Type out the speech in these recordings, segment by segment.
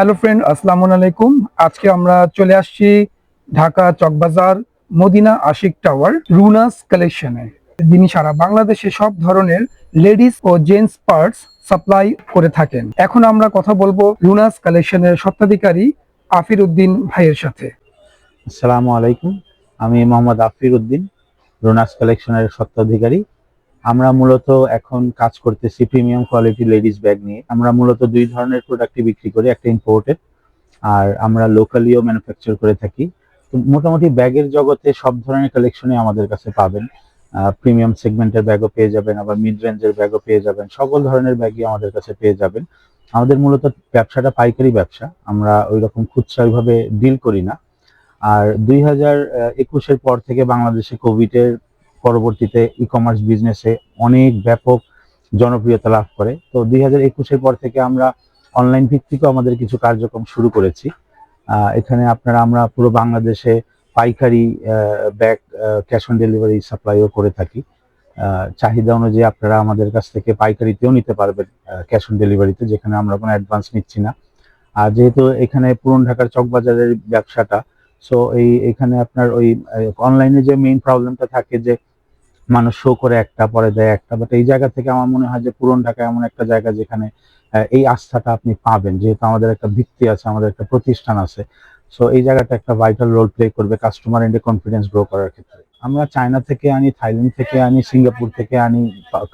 Hello friend আসসালামু আলাইকুম আজকে আমরা চলে আসছি ঢাকা চকবাজার মদিনা আশিক টাওয়ার রুনাস কালেকশনে যিনি সারা বাংলাদেশে সব ধরনের লেডিস ও জেন্টস পার্টস সাপ্লাই করে থাকেন। এখন আমরা কথা বলব রুনাস কালেকশনের স্বত্বাধিকারী আফির উদ্দিন ভাইয়ের সাথে। আসসালামু আলাইকুম। আমি মোহাম্মদ আফির উদ্দিন, রোনাস কালেকশনের স্বত্বাধিকারী। আমরা মূলত এখন কাজ করতেছি প্রিমিয়াম কোয়ালিটি লেডিস ব্যাগ নিয়ে। আমরা মূলত দুই ধরনের প্রোডাক্টই বিক্রি করি, একটা ইম্পোর্টেড আর আমরা লোকালিও ম্যানুফ্যাকচার করে থাকি। মোটামুটি ব্যাগের জগতে সব ধরনের কালেকশনই আমাদের কাছে পাবেন। প্রিমিয়াম সেগমেন্টের ব্যাগও পেয়ে যাবেন, আবার মিড রেঞ্জের ব্যাগও পেয়ে যাবেন। সকল ধরনের ব্যাগই আমাদের কাছে পেয়ে যাবেন। আমাদের মূলত ব্যবসাটা পাইকারি ব্যবসা, আমরা ওই রকম খুচরা ওইভাবে ডিল করি না। আর দুই হাজার একুশের পর থেকে বাংলাদেশে কোভিডের পরবর্তীতে ই কমার্স বিজনেসে অনেক ব্যাপক জনপ্রিয়তা লাভ করে। তো দুই হাজার একুশের পর থেকে আমরা অনলাইন ভিত্তিকও আমাদের কিছু কার্যক্রম শুরু করেছি। এখানে আপনারা আমরা পুরো বাংলাদেশে পাইকারি ব্যাগ ক্যাশ অন ডেলিভারি সাপ্লাইও করে থাকি। চাহিদা অনুযায়ী আপনারা আমাদের কাছ থেকে পাইকারিতেও নিতে পারবেন ক্যাশ অন ডেলিভারিতে যেখানে আমরা কোনো অ্যাডভান্স নিচ্ছি না। আর যেহেতু এখানে পুরন ঢাকার চকবাজারের ব্যবসাটা সো এই, এখানে আপনার ওই অনলাইনে যে মেইন প্রবলেমটা থাকে যে মানুষ শো করে একটা, পরে দেয় একটা। বাট এই জায়গা থেকে আমার মনে হয় যে পুরন ঢাকা এমন একটা জায়গা যেখানে এই আস্থাটা আপনি পাবেন। যেহেতু আমাদের একটা ভিত্তি আছে, আমাদের একটা প্রতিষ্ঠান আছে। সো এই জায়গাটা একটা ভাইটাল রোল প্লে করবে কাস্টমার এন্ডে কনফিডেন্স গ্রো করার ক্ষেত্রে। আমরা চায়না থেকে আনি, থাইল্যান্ড থেকে আনি, সিঙ্গাপুর থেকে আনি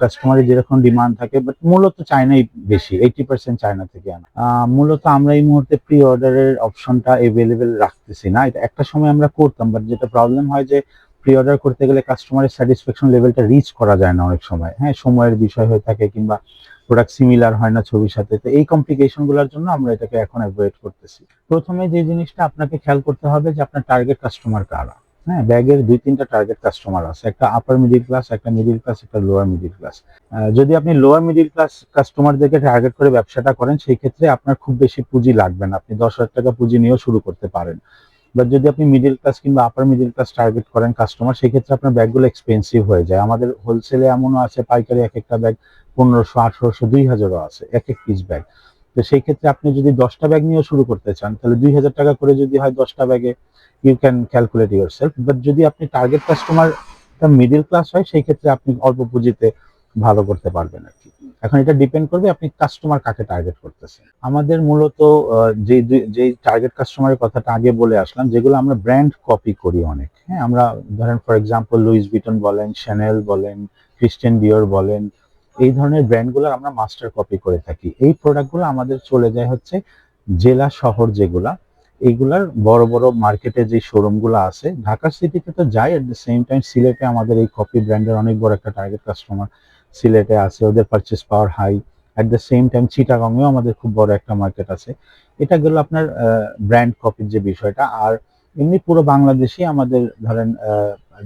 কাস্টমারের যেরকম ডিমান্ড থাকে বাট মূলত চায়নাই বেশি এইটি পার্সেন্ট চায়না থেকে আনা। মূলত আমরা এই মুহূর্তে প্রি অর্ডারের অপশনটা এভেলেবেল রাখতেছি না। এটা একটা সময় আমরা করতাম বাট যেটা প্রবলেম হয় যে প্রি অর্ডার করতে গেলে কাস্টমারের স্যাটিসফ্যাকশন লেভেলটা রিচ করা যায় না অনেক সময়। হ্যাঁ সময়ের বিষয় হয়ে থাকে কিংবা প্রোডাক্ট সিমিলার হয় না ছবির সাথে। তো এই কমপ্লিকেশনগুলোর জন্য আমরা এটাকে এখন অ্যাভয়েড করতেছি। প্রথমে যে জিনিসটা আপনাকে খেয়াল করতে হবে যে আপনার টার্গেট কাস্টমার কারা। হ্যাঁ ব্যাগের দুই তিনটা টার্গেট কাস্টমার আছে। একটা আপার মিডিল ক্লাস একটা মিডিল ক্লাস একটা লোয়ার মিডিল ক্লাস যদি আপনি লোয়ার মিডিল ক্লাস কাস্টমারদেরকে টার্গেট করে ব্যবসাটা করেন, সেই ক্ষেত্রে আপনার খুব বেশি পুঁজি লাগবে না। আপনি দশ হাজার টাকা পুঁজি নিয়েও শুরু করতে পারেন। বাট যদি আপনি মিডিল ক্লাস কিংবা আপার মিডিল ক্লাস টার্গেট করেন কাস্টমার সেই ক্ষেত্রে আপনার ব্যাগগুলো এক্সপেন্সিভ হয়ে যায়। আমাদের হোলসেলে এমনও আছে, পাইকারি এক একটা ব্যাগ পনেরোশো, আঠারোশো, দুই হাজারও আছে, এক এক পিস ব্যাগ তো সেই ক্ষেত্রে আপনি যদি দশটা ব্যাগ নিয়েও শুরু করতে চান, তাহলে দুই হাজার টাকা করে যদি হয় দশটা ব্যাগে you can calculate yourself but যদি আপনি টার্গেট কাস্টমার মিডিল ক্লাস হয় সেই ক্ষেত্রে আপনি অল্প পুঁজিতে ভালো করতে পারবেন আর কি। এখন এটা ডিপেন্ড করবে আপনি কাস্টমার কাকে টার্গেট করতেছেন। আমাদের মূলত যে যেই টার্গেট কাস্টমারের কথাটা আগে বলে আসলাম, যেগুলো আমরা ব্র্যান্ড কপি করি অনেক। হ্যাঁ আমরা ধরেন ফর এক্সাম্পল লুইস ভিটন বলেন শ্যানেল বলেন ক্রিস্টিয়ান ডিওর বলেন, এই ধরনের ব্র্যান্ডগুলো আমরা মাস্টার কপি করে থাকি। এই প্রোডাক্টগুলো আমাদের চলে যায় হচ্ছে জেলা শহর যেগুলা এইগুলার বড় বড় মার্কেটে যে শোরুমগুলো আছে, ঢাকা সিটিতে তো যাই এট দ্য সেম টাইম সিলেটে আমাদের এই কপি ব্র্যান্ডের অনেক বড় একটা টার্গেট কাস্টমার সিলেটে আছে, ওদের purchase power high at the same time চিটাগংয়েও আমাদের খুব বড় একটা মার্কেট আছে। এটা গেল আপনার ব্র্যান্ড কপির যে বিষয়টা। আর এমনি পুরো বাংলাদেশে আমাদের ধরেন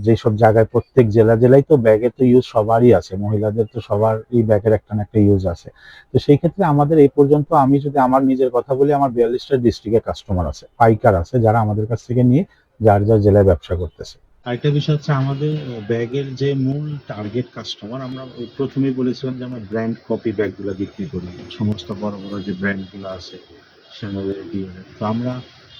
যেসব জায়গায় প্রত্যেক জেলা, জেলায় তো ব্যাগের তো ইউজ সবারই আছে। মহিলাদের তো সবার এই ব্যাগের একটা না একটা ইউজ আছে। তো সেই ক্ষেত্রে আমাদের এই পর্যন্ত আমি যদি আমার নিজের কথা বলি, আমার বিয়াল্লিশটা ডিস্ট্রিক্টের কাস্টমার আছে, পাইকার আছে, যারা আমাদের কাছ থেকে নিয়ে যার যার জেলায় ব্যবসা করতেছে। আরেকটা বিষয় হচ্ছে আমাদের ব্যাগের যে মূল টার্গেট কাস্টমার আমরা প্রথমেই বলেছিলাম যে আমরা ব্র্যান্ড কপি ব্যাগগুলো বিক্রি করি। সমস্ত বড় বড় যে ব্র্যান্ডগুলো আছে ডিওরের তো আমরা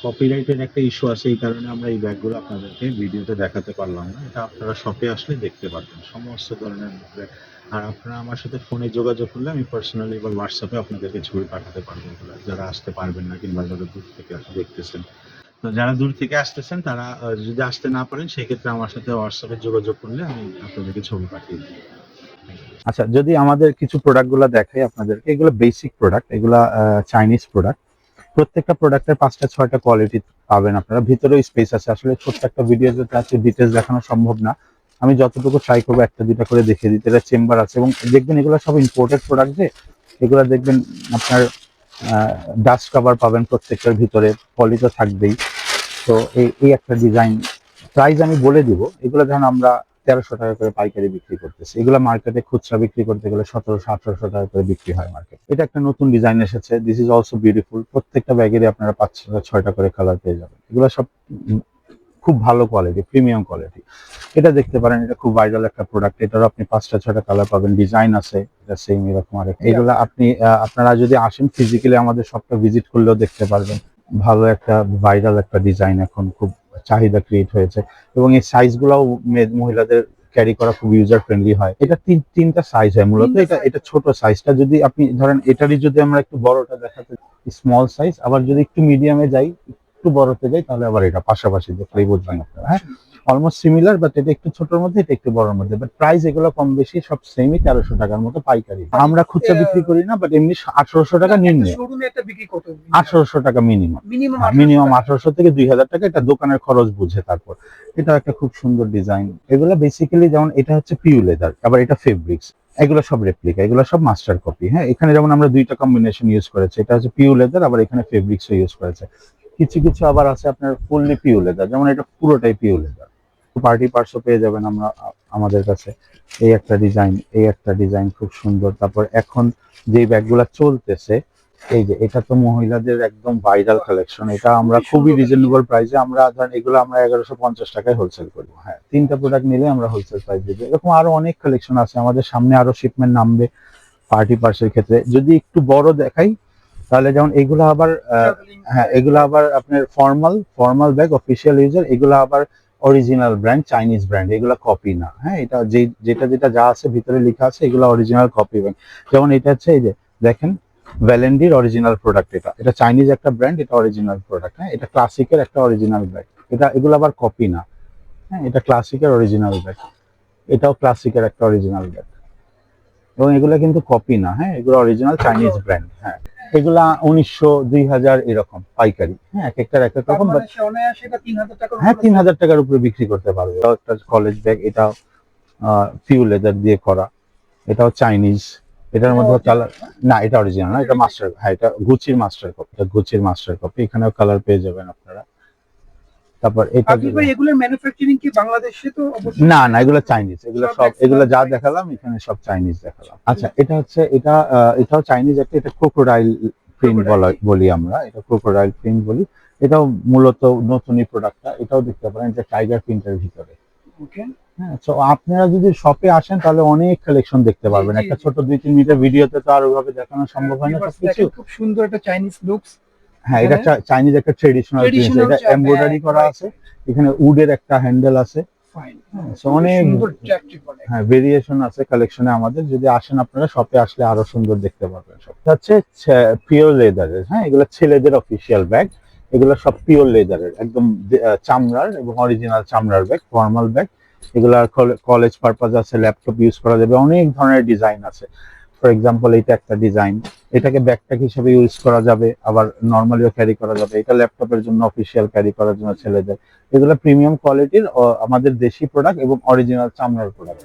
কপিরাইটের একটা ইস্যু আছে, এই কারণে আমরা এই ব্যাগগুলো আপনাদেরকে ভিডিওতে দেখাতে পারলাম না। এটা আপনারা শপে আসলে দেখতে পারবেন। সমস্ত ধরনের ব্যাগ। আর আপনারা আমার সাথে ফোনে যোগাযোগ করলে আমি পার্সোনালি এবার হোয়াটসঅ্যাপে আপনাদেরকে ছবি পাঠাতে পারব যারা আসতে পারবেন না কিংবা যারা দূর থেকে দেখতেছেন তো যারা দূর থেকে আসতেছেন, তারা যদি আসতে না পারেন, সেক্ষেত্রে আমার সাথে হোয়াটসঅ্যাপে যোগাযোগ করলে আমি আপনাদেরকে ছবি পাঠিয়ে দিই। আচ্ছা যদি আমাদের কিছু প্রোডাক্টগুলো দেখাই আপনাদেরকে, এগুলো বেসিক প্রোডাক্ট এগুলা চাইনিজ প্রোডাক্ট প্রত্যেকটা প্রোডাক্টের পাঁচটা, ছয়টা কোয়ালিটি পাবেন আপনারা। ভিতরেও স্পেস আছে। আসলে ছোট্ট একটা ভিডিও যেটা আছে ডিটেলস দেখানো সম্ভব না। আমি যতটুকু ট্রাই করব, একটা দুটা করে দেখিয়ে দিতে। এটা চেম্বার আছে এবং দেখবেন এগুলো সব ইম্পোর্টেড প্রোডাক্ট যে, এগুলো দেখবেন আপনার ডাস্ট কভার পাবেন প্রত্যেকটার ভিতরে পলি তো থাকবেই। তো এই এই একটা ডিজাইন প্রাইস আমি বলে দিব। এগুলো ধরুন আমরা তেরোশো টাকা করে পাইকারি বিক্রি করতেছি। এগুলো মার্কেটে খুচরা বিক্রি করতে গেলে সতেরোশো, আঠারোশো টাকা করে বিক্রি হয় মার্কেট এটা একটা নতুন ডিজাইন এসেছে। দিস ইজ অলসো বিউটিফুল প্রত্যেকটা ব্যাগেরই আপনারা পাঁচটা ছয়টা করে কালার পেয়ে যাবেন। এগুলো সব খুব ভালো কোয়ালিটি প্রিমিয়াম কোয়ালিটি এটা দেখতে পারেন এটা খুব ভাইরাল একটা প্রোডাক্ট এটারও আপনি পাঁচটা ছটা কালার পাবেন। ডিজাইন আছে এটা সেম এরকম আর এগুলো আপনি আপনারা যদি আসেন ফিজিক্যালি আমাদের শপটা ভিজিট করলেও দেখতে পারবেন। ভালো একটা ভাইরাল একটা ডিজাইন এখন খুব চাহিদা ক্রিয়েট হয়েছে। এবং এই সাইজগুলোও মহিলাদের ক্যারি করা খুব ইউজার ফ্রেন্ডলি হয়। এটা তিন তিনটা সাইজ হয় মূলত। এটা এটা ছোট সাইজটা যদি আপনি ধরেন এটারই যদি আমরা একটু বড়টা দেখাতে স্মল সাইজ আবার যদি একটু মিডিয়ামে যাই একটু বড়তে যাই তাহলে আবার এটা পাশাপাশি দেখলেই বুঝবেন আপনারা হ্যাঁ? অলমোস্ট সিমিলার বাট এটা একটু ছোটর মধ্যে এটা একটু বড়র মধ্যে। বাট প্রাইস এগুলো কম বেশি সব সেমই তেরোশো টাকার মতো পাইকারি। আমরা খুচরা বিক্রি করি না বাট এমনি আঠারোশো টাকা নিম্নে। আঠারোশো টাকা মিনিমাম মিনিমাম মিনিমাম আঠারোশো থেকে দুই হাজার টাকা এটা দোকানের খরচ বুঝে তারপর। এটা একটা খুব সুন্দর ডিজাইন এগুলো বেসিক্যালি যেমন এটা হচ্ছে পিউ লেদার আবার এটা ফেব্রিক্স এগুলো সব রেপ্লিকা এগুলো সব মাস্টার কপি হ্যাঁ? এখানে যেমন আমরা দুইটা কম্বিনেশন ইউজ করেছি এটা হচ্ছে পিউ লেদার আবার এখানে ফেব্রিক্সও ইউজ করেছে। কিছু কিছু আবার আছে আপনার ফুললি পিউ লেদার যেমন এটা পুরোটাই পিউ লেদার পার্টি পার্সও পেয়ে যাবেন আমরা আমাদের কাছে। এই একটা ডিজাইন এই একটা ডিজাইন খুব সুন্দর। তারপর এখন যে ব্যাগগুলা চলতেছে এই যে এটা তো মহিলাদের একদম ভাইরাল কালেকশন এটা আমরা খুবই রিজনেবল প্রাইসে আমরা ধরেন এগুলো আমরা এগারোশো পঞ্চাশ টাকায় হোলসেল করব। হ্যাঁ তিনটা প্রোডাক্ট নিলে আমরা হোলসেল প্রাইস দেবো। এরকম আরও অনেক কালেকশন আছে। আমাদের সামনে আরও শিপমেন্ট নামবে পার্টি পার্সের ক্ষেত্রে। যদি একটু বড় দেখাই তাহলে যেমন এগুলো আবার হ্যাঁ এগুলো আবার আপনার formal formal bag official user এগুলো আবার অরিজিনাল ব্র্যান্ড চাইনিজ ব্র্যান্ড এগুলো কপি না। হ্যাঁ এটা যে যেটা যেটা যা আছে ভিতরে লেখা আছে এগুলো অরিজিনাল কপি ব্যাগ যেমন এটা হচ্ছে এই যে দেখেন ভ্যালেন্ডির অরিজিনাল প্রোডাক্ট এটা। এটা চাইনিজ একটা ব্র্যান্ড এটা অরিজিনাল প্রোডাক্ট হ্যাঁ এটা ক্লাসিকের একটা অরিজিনাল ব্যাগ এটা এগুলো আবার কপি না। হ্যাঁ এটা ক্লাসিকের অরিজিনাল ব্যাগ এটাও ক্লাসিকের একটা অরিজিনাল ব্যাগ এবং এগুলো কিন্তু কপি না হ্যাঁ? এগুলো অরিজিনাল চাইনিজ ব্র্যান্ড হ্যাঁ। এগুলা উনিশশো দুই হাজার এরকম পাইকারি হ্যাঁ? এক একটার এক এক রকম but বাংলাদেশে অনায়াসে এটা 3000 টাকার হ্যাঁ তিন হাজার টাকার উপরে বিক্রি করতে পারবে। একটা কলেজ ব্যাগ এটাও পিউ লেদার দিয়ে করা। এটাও চাইনিজ এটার মধ্যে কালার না এটা অরিজিনাল না এটা মাস্টার হ্যাঁ এটা গুচির মাস্টার কপি এটা গুচির মাস্টার কপি এখানেও কালার পেয়ে যাবেন আপনারা। তারপর এটা ভাই এগুলোর ম্যানুফ্যাকচারিং কি বাংলাদেশে তো না না এগুলো চাইনিজ এগুলো সব এগুলো যা দেখালাম এখানে সব চাইনিজ দেখালাম। আচ্ছা এটা হচ্ছে এটা এটাও চাইনিজ একটা এটা ক্রোকোডাইল প্রিন্ট বলি আমরা এটা ক্রোকোডাইল প্রিন্ট বলি। এটাও মূলত নতুনই প্রোডাক্টটা এটাও দেখতে পারেন এটা টাইগার প্রিন্টের ভিতরে। হ্যাঁ তো আপনারা যদি শপে আসেন তাহলে অনেক কালেকশন দেখতে পারবেন। একটা ছোট দুই তিন মিনিটের ভিডিওতে তো আর ওইভাবে দেখানো সম্ভব হয় না খুব সুন্দর একটা চাইনিজ লুকস হ্যাঁ এটা চাইনিজ একটা ট্রেডিশনাল জিনিস এটা এমব্রয়ডারি করা আছে এখানে উডের একটা হ্যান্ডেল আছে। হ্যাঁ, অনেক হ্যাঁ ভেরিয়েশন আছে কালেকশনে আমাদের যদি আসেন আপনারা শপে আসলে আরও সুন্দর দেখতে পারবেন সব। হচ্ছে পিওর লেদারের হ্যাঁ এগুলো ছেলেদের অফিসিয়াল ব্যাগ এগুলো সব পিওর লেদারের একদম চামড়ার এবং অরিজিনাল চামড়ার ব্যাগ ফর্মাল ব্যাগ এগুলো কলেজ পারপাস আছে ল্যাপটপ ইউজ করা যাবে অনেক ধরনের ডিজাইন আছে। ফর এক্সাম্পল এটা একটা ডিজাইন এটাকে ব্যাকপ্যাক হিসেবে ইউজ করা যাবে, আবার নর্মালিও ক্যারি করা যাবে। এটা ল্যাপটপের জন্য অফিসিয়াল ক্যারি করার জন্য ছেলেদের। এগুলো প্রিমিয়াম কোয়ালিটির আমাদের দেশি প্রোডাক্ট এবং অরিজিনাল চামড়ার প্রোডাক্ট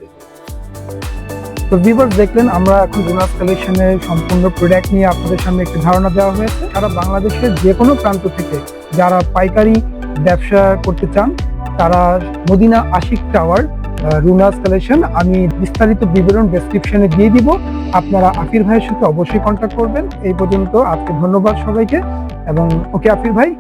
তো ভিউয়ার্স দেখলেন, আমরা এখন জোনাস কালেকশনের সম্পূর্ণ প্রোডাক্ট নিয়ে আপনাদের সামনে একটি ধারণা দেওয়া হয়েছে। সারা বাংলাদেশের যে কোনো প্রান্ত থেকে যারা পাইকারি ব্যবসা করতে চান, তারা মদিনা আশিক টাওয়ার রুনাস কালেকশন আমি বিস্তারিত বিবরণ ডেসক্রিপশনে দিয়ে দিব। আপনারা আফির ভাইয়ের সাথে অবশ্যই কন্ট্যাক্ট করবেন। এই পর্যন্ত আজকে ধন্যবাদ সবাইকে। এবং ওকে আফির ভাই।